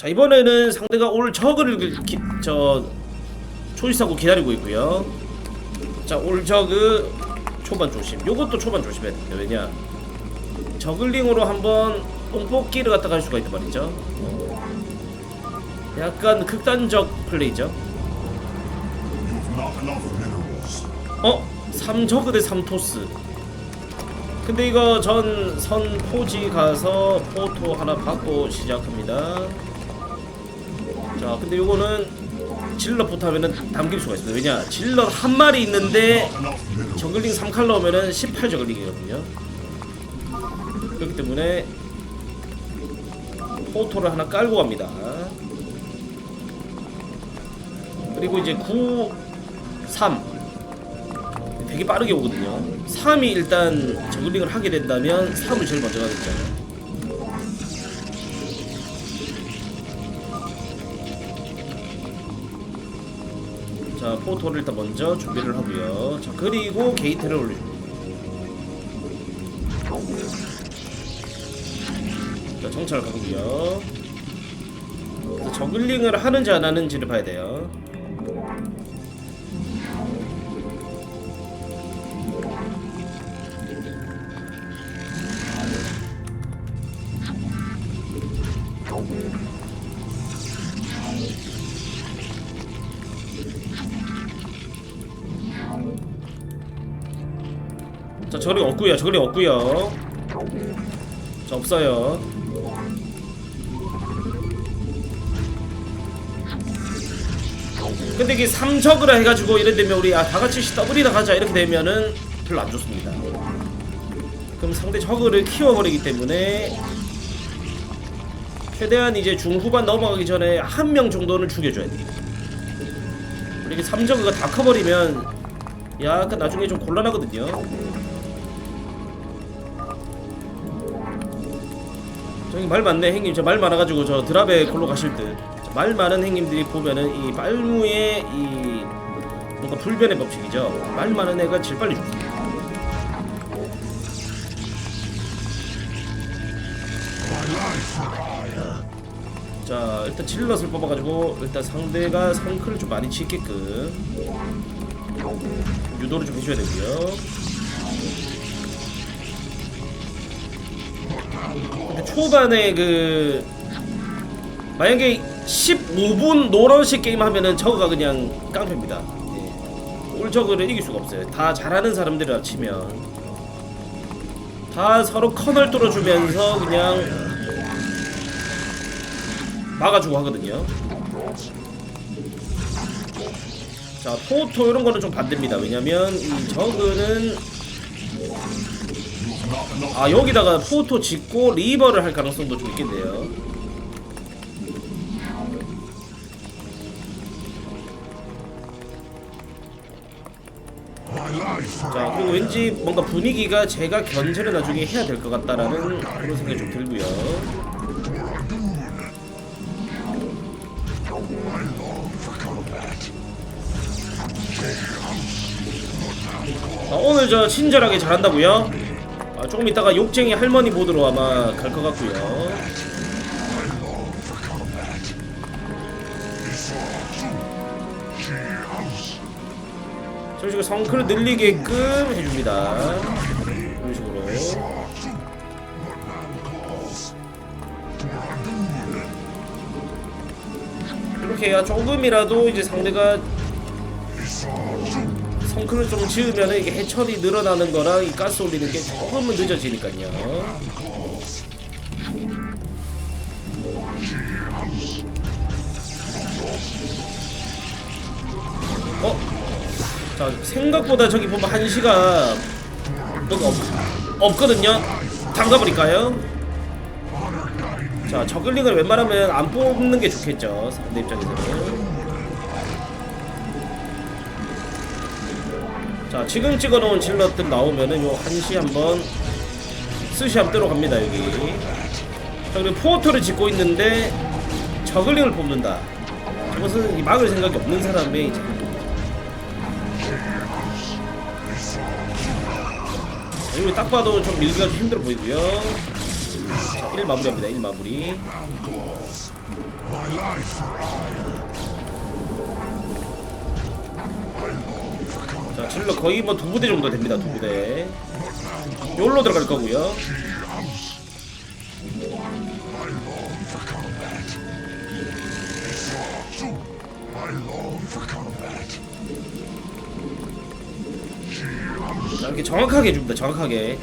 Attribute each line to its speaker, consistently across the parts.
Speaker 1: 자 이번에는 상대가 올 저그를 기, 기- 저 초이스하고 기다리고 있고요. 자올 저그 초반 조심. 요것도 초반 조심해야 됩니다. 왜냐 저글링으로 한번 뽕뽑기를 갖다가 할 수가 있단 말이죠. 어. 약간 극단적 플레이죠. 어? 3저그 대 3토스 근데 이거 전 선 포지 가서 포토 하나 받고 시작합니다 자 근데 요거는 질럿부터 하면은 담길 수가 있습니다 왜냐 질럿 한 마리 있는데. 저글링 3칼 넣으면은 18저글링이거든요. 그렇기 때문에 포토를 하나 깔고 갑니다. 그리고 이제 9 3 되게 빠르게 오거든요. 3이 일단 저글링을 하게 된다면 3을 제일 먼저 가겠죠 자 포토를 일단 먼저 준비를 하고요. 자 그리고 게이트를 올려줍니다 자 정찰 가고요. 저글링을 하는지 안 하는지를 봐야 돼요 저리 없고요 저리 없고요 자 없어요. 근데 이게 3적으로 해가지고 이래 되면 우리 아 다같이 더블이나 가자. 이렇게 되면은 별로 안 좋습니다. 그럼 상대 저그를 키워버리기 때문에 최대한 이제 중후반 넘어가기 전에 한 명 정도는 죽여줘야 돼 이렇게 3저그가 다 커버리면 약간 나중에 좀 곤란하거든요 저기 말 많네. 형님 저 말 많아가지고 저 드랍에 골로 가실 듯말 많은 형님들이 보면은 이 빨무의 이 뭔가 불변의 법칙이죠. 말 많은 애가 제일 빨리 죽습니다. 자 일단 질럿을 뽑아가지고 일단 상대가 성크를 좀 많이 치게끔 유도를 좀 해줘야 되고요 초반에 그 만약에 15분 노런식 게임 하면은 저거가 그냥 깡패입니다 예. 올 저거를 이길 수가 없어요 다 잘하는 사람들이라 치면 다 서로 커널 뚫어주면서 그냥 막아주고 하거든요. 자, 포토 이런 거는 좀 반대입니다. 왜냐면 이 저그는 아 여기다가 포토 짓고 리버를 할 가능성도 좀 있겠네요. 자 그리고 왠지 뭔가 분위기가 제가 견제를 나중에 해야 될 것 같다라는 그런 생각이 좀 들고요. 아, 오늘 저 친절하게 잘한다고요? 아, 조금 이따가 욕쟁이 할머니 모드로 아마 갈 것 같고요. 지금 성크를 늘리게끔 해줍니다. 이런 식으로. 이렇게 해야 조금이라도 이제 상대가 성크를 좀 지으면 이게 해철이 늘어나는 거랑 이 가스 올리는 게 조금은 늦어지니까요. 어? 자 생각보다 저기 보면 한시가 뭐가 없, 없거든요 담가버릴까요? 자 저글링을 웬만하면 안 뽑는 게 좋겠죠 상대 입장에서는 자 지금 찍어놓은 질럿들 나오면은 요 한시 한번 스시 한번 뜨러 갑니다 여기 자 그리고 포어터를 짓고 있는데 저글링을 뽑는다 저것은 이 막을 생각이 없는 사람의 이제 이거 딱 봐도 좀 밀기가 좀 힘들어 보이고요. 자, 1 마무리합니다. 1 마무리. 질러 거의 뭐 두 부대 정도 됩니다 두 부대. 여기로 들어갈 거고요. 자 이렇게 정확하게 해줍니다 정확하게.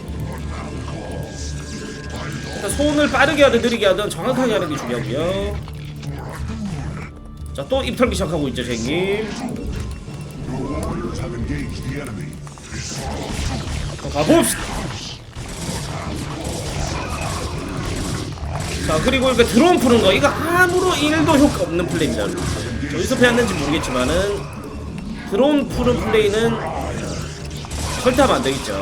Speaker 1: 일단 손을 빠르게 하든 느리게 하든 정확하게 하는 게 중요하고요. 자 또 입 털기 시작하고 있죠 쟁님 가봅시다. 자 그리고 이거 드론 푸는 거 이거 아무런 일도 효과 없는 플레이입니다. 어디서 배웠는지 모르겠지만은 드론 푸는 플레이는 절대 하면 안 되겠죠.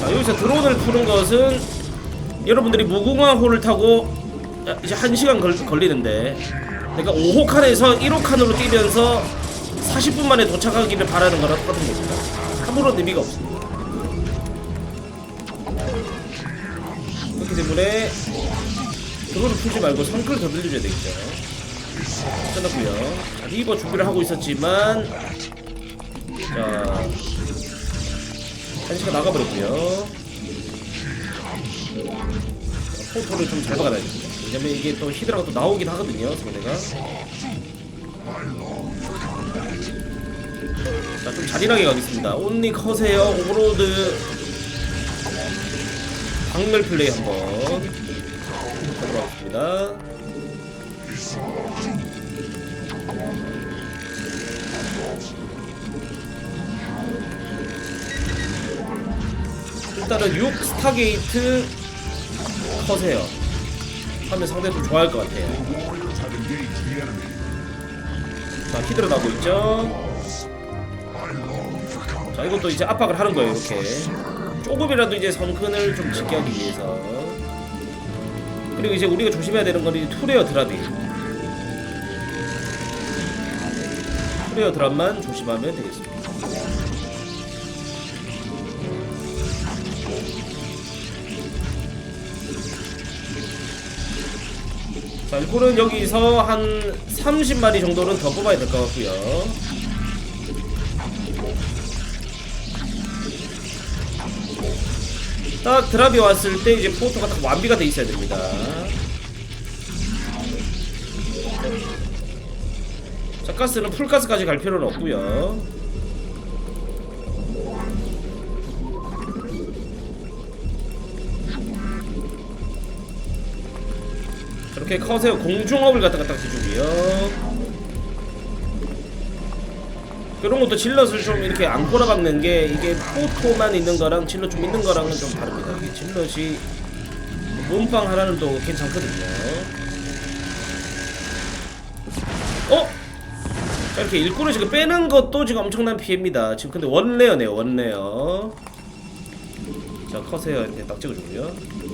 Speaker 1: 자 여기서 드론을 푸는 것은 여러분들이 무궁화호를 타고 이제 한 시간 걸, 걸리는데 그러니까 5호 칸에서 1호 칸으로 뛰면서 40분 만에 도착하기를 바라는 거랑 똑같은 겁니다. 아무런 의미가 없습니다. 그렇기 때문에 드론을 풀지 말고 성클을 더 늘려줘야 되겠죠. 끝났고요. 자, 리버 준비를 하고 있었지만 자 한시가 나가버렸고요. 포토를 좀 잘 박아놔야 됩니다. 왜냐면 이게 또 히드라가 또 나오긴 하거든요, 상대가. 자, 좀 잔인하게 가겠습니다. 온리 커세요, 오브로드. 박멸 플레이 한번 해보도록 하겠습니다. 일단은 6 스타게이트 커세요. 하면 상대 좀 좋아할 것 같아요. 자, 히드라 나고 있죠. 자, 이것도 이제 압박을 하는 거예요, 이렇게. 조금이라도 이제 성큰을 좀 하기 위해서. 그리고 이제 우리가 조심해야 되는 건이 투레어 드랍이. 투레어 드랍만 조심하면 되겠습니다. 자, 일코는 여기서 한 30마리 정도는 더 뽑아야 될 것 같고요. 딱 드랍이 왔을 때 이제 포토가 딱 완비가 돼 있어야 됩니다. 자, 가스는 풀가스까지 갈 필요는 없고요. 저렇게 커세요 공중업을 갖다가 딱 해주고요. 그런 것도 질럿을 좀 이렇게 안 꼬라박는 게 이게 포토만 있는 거랑 질럿 좀 있는 거랑은 좀 다릅니다. 이게 질럿이 몸빵 하나는 또 괜찮거든요. 어? 자, 이렇게 일꾼을 지금 빼는 것도 지금 엄청난 피해입니다. 지금 근데 원레어네요, 원레어. 자, 커세요. 이렇게 딱 찍어주고요.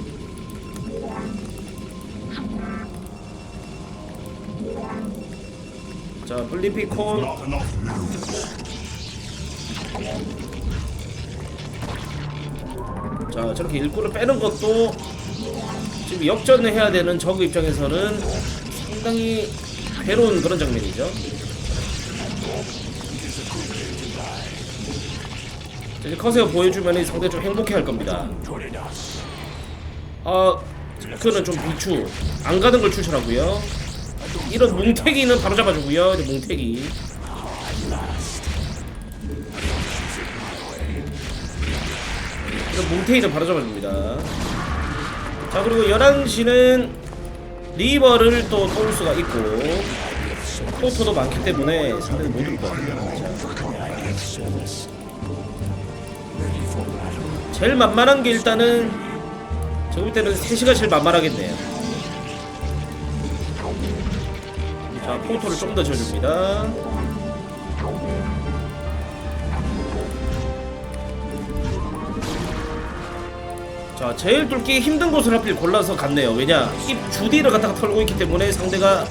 Speaker 1: 자, 블리피콘. 자 저렇게 일꾼을 빼는 것도 지금 역전을 해야 되는 적 입장에서는 상당히 괴로운 그런 장면이죠. 자, 이제 커세어 보여주면 이 상대 좀 행복해 할 겁니다. 아 그거는 좀 비추 안 가는 걸 추천하고요. 이런 뭉태기는 바로 잡아주고요. 이제 뭉태기. 이런 뭉테이는 바로 잡아줍니다. 자 그리고 11시는 리버를 또 도울 수가 있고 포토도 많기 때문에 상대는 못. 자. 제일 만만한 게 일단은 저볼 때는 3시가 제일 만만하겠네요. 자 포토를 좀더 지어줍니다. 자 제일 뚫기 힘든 곳을 하필 골라서 갔네요 왜냐 입 주디를 갖다가 털고 있기 때문에 상대가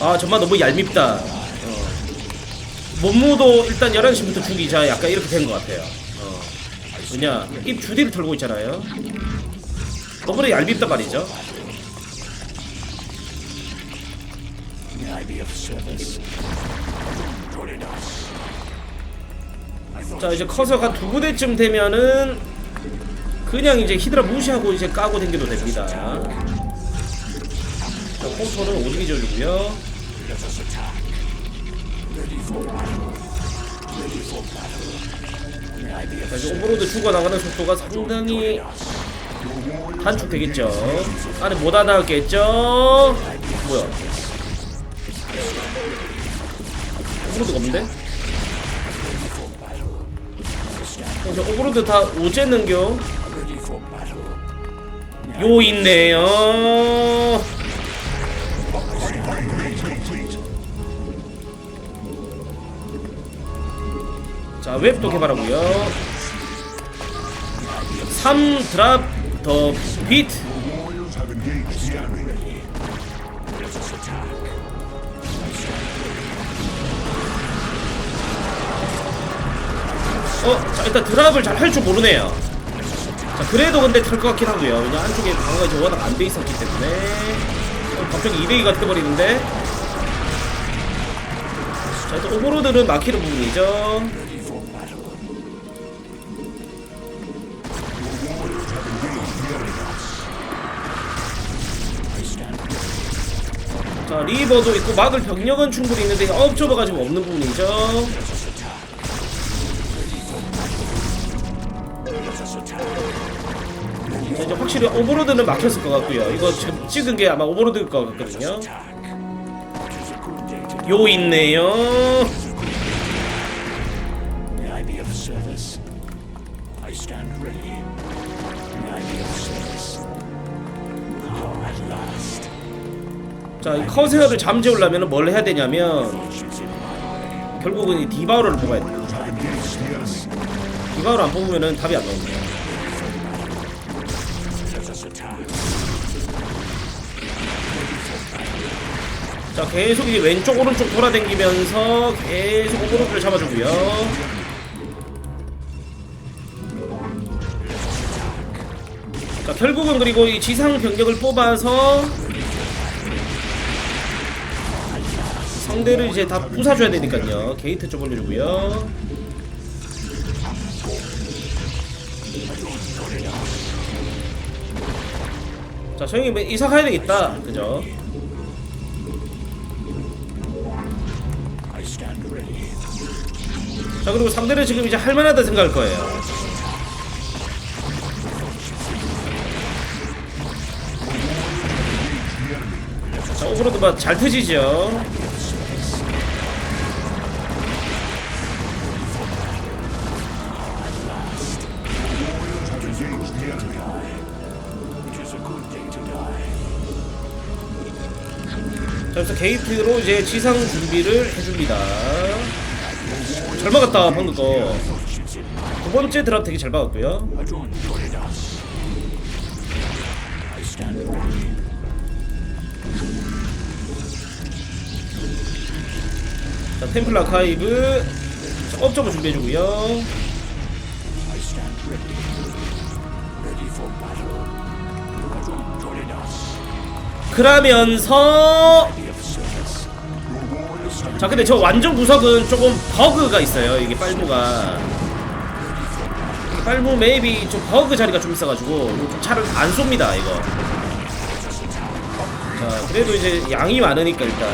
Speaker 1: 아 정말 너무 얄밉다 어. 몸무도 일단 11시부터 죽이자 약간 이렇게 된 것 같아요 어. 왜냐 입 주디를 털고 있잖아요 너무나 얄밉단 말이죠 자 이제 커서 한두 부대쯤 되면은 그냥 이제 히드라 무시하고 이제 까고 댕겨도 됩니다. 자
Speaker 2: be of
Speaker 1: 자 이제? 오버로드 죽어나가는 속도가 상당히 단축되겠죠. 안에 못 하나 겠죠? 뭐야 오버로드가 없는데? 이제 다 오쨌는겨
Speaker 2: Ready for battle.
Speaker 1: 요 있네요. 자 웹도 개발하고요 3 드랍 더 비트 어, 자 일단 드랍을 잘 할 줄 모르네요. 자 그래도 근데 탈 것 같긴 하고요. 왜냐 안쪽에 방어가 이제 워낙 안 돼 있었기 때문에 어, 갑자기 2대2가 돼버리는데. 자 일단 오버로드는 막히는 부분이죠. 자 리버도 있고 막을 병력은 충분히 있는데 업저버가 지금 없는 부분이죠. 자, 이제 확실히 오버로드는 막혔을 것 같고요. 이거 지금 찍은 게 아마 오버로드일 것 같거든요. 요 있네요.
Speaker 2: Oh.
Speaker 1: 자, 이 커세어를 잠재우려면 뭘 해야 되냐면. 결국은 이 디바우러를 뽑아야 돼요. 디바우러 안 뽑으면은 답이 안 나옵니다. 자, 계속 이제 왼쪽 오른쪽 돌아다니면서 계속 오버로드를 잡아주고요. 자, 결국은 그리고 이 지상 병력을 뽑아서 상대를 이제 다 부숴줘야 되니까요. 게이트 좀 올려주고요. 자, 저희 뭐 이사 가야 되겠다. 그죠? 자 그리고 상대는 지금 이제 할만하다 생각할 거예요. 자 오버로드 막잘
Speaker 2: die.
Speaker 1: 자 그래서 게이트로 이제 지상 준비를 해줍니다. 잘 막았다 방금 거.
Speaker 2: Fortune's in my
Speaker 1: 두 번째 드랍 되게 잘 막았고요. 자 템플 아카이브 자, 업적을 준비해주고요. 그러면서. 자 근데 저 완전 구석은 조금 버그가 있어요. 이게 빨무가. 빨무 메이비 좀 버그 자리가 좀 있어가지고 차를 안 쏩니다 이거. 자 그래도 이제 양이 많으니까 일단.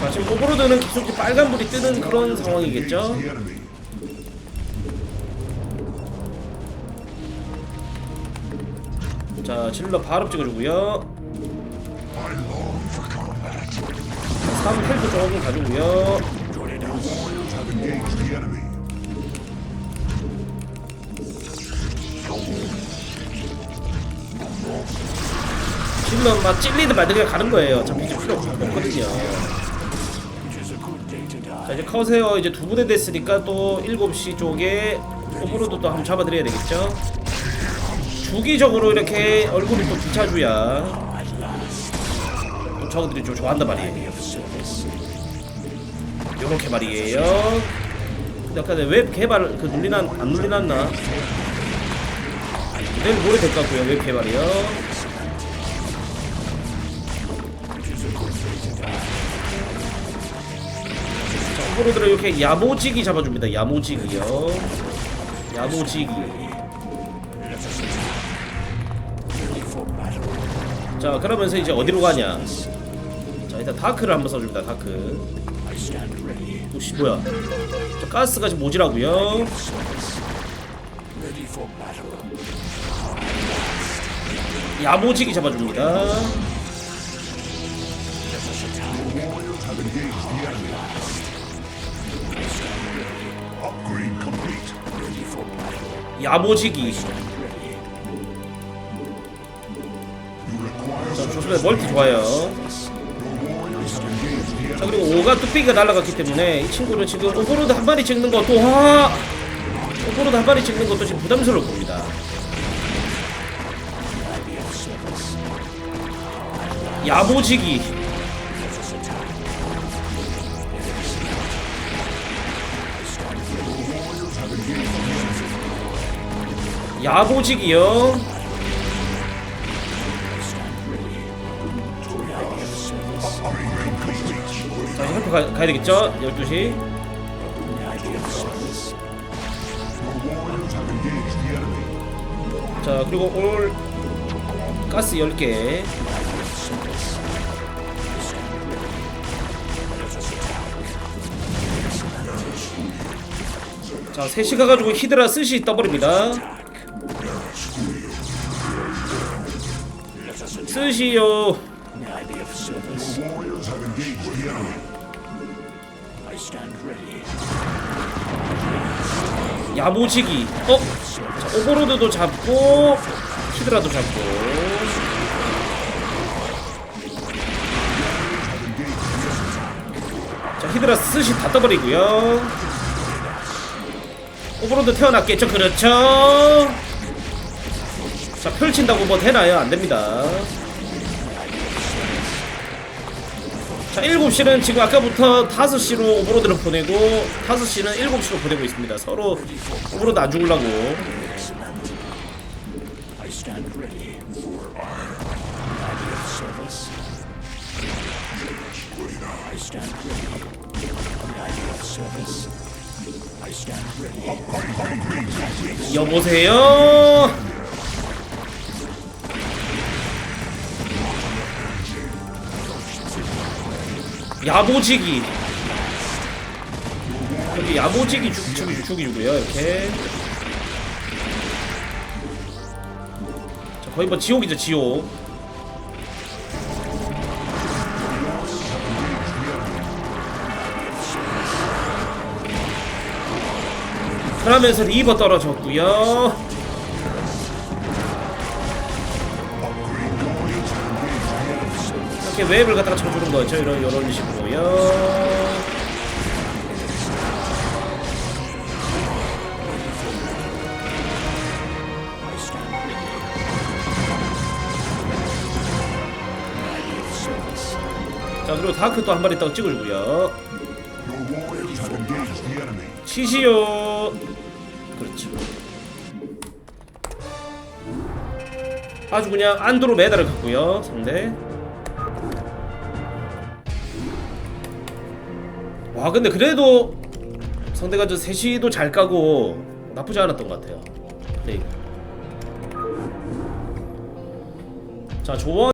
Speaker 1: 자 지금 오버로드는 계속 빨간불이 뜨는 그런 상황이겠죠 자 질러 바로 찍어주고요
Speaker 3: I long for combat.
Speaker 1: 3 헬도 조금 가지고요. 질러 막 찔리든 말든 가는 거예요 어차피 필요 없거든요. 자 이제 커세어 이제 두 부대 됐으니까 또 7시 쪽에 오브로드 또 한번 잡아드려야 되겠죠 주기적으로 이렇게 얼굴을 또. 또 저들이 좀 좋아한단 말이에요. 요렇게 말이에요. 아까 웹 개발 그 눌리나 안 눌리났나? 내일 모레 될 것 같고요 웹 개발이요? 자 오버로드를 이렇게 야모지기 잡아줍니다 야모지기요. 야모지기 자 그러면서 이제 어디로 가냐 자 일단 다크를 한번 써줍니다 다크. 혹시 뭐야 저 가스가 지금 모지라고요. 야모지기 잡아줍니다. 야모지기 자 좋습니다 멀티 좋아요 자. 그리고 오가 뚝배기가 날아갔기 때문에 이 친구는 지금 오버로드 한 마리 찍는 것도 와 오버로드 한 마리 찍는 것도 지금 부담스러울 겁니다 야모지기 야보직이요. 가, 가야 되겠죠? 12시.
Speaker 3: Your warriors have engaged the enemy.
Speaker 1: 자, 그리고 올 가스 10개. 자, 3시 가가지고 히드라 스시 떠버립니다. 스시요. 야보지기. 어? 자, 오버로드도 잡고 히드라도 잡고. 자, 히드라 스시 다 떠버리고요. 오버로드 태어났겠죠? 그렇죠. 자, 펼친다고 뭐 되나요? 안 됩니다. 자, 7시는 지금 아까부터 5시로 오버로드를 보내고 5시는 7시로 보내고 있습니다. 서로 오버로드 안 죽으려고.
Speaker 2: I
Speaker 1: 야보지기. 여기 야보지기 죽, 죽이, 죽이고요 이렇게. 자, 거의 뭐 지옥이죠 지옥. 그러면서 리버 떨어졌고요 이렇게 웹을 갖다가 쳐주는 거죠 이런 이런 식으로요. 자 그리고 다크 또 한 마리 더 찍어주고요. 치시요 그렇죠 아주 그냥 안드로 메달을 갖고요 상대 와 근데 그래도 상대가 저 셋이도 잘 까고 나쁘지 않았던 것 같아요 네. 자 조원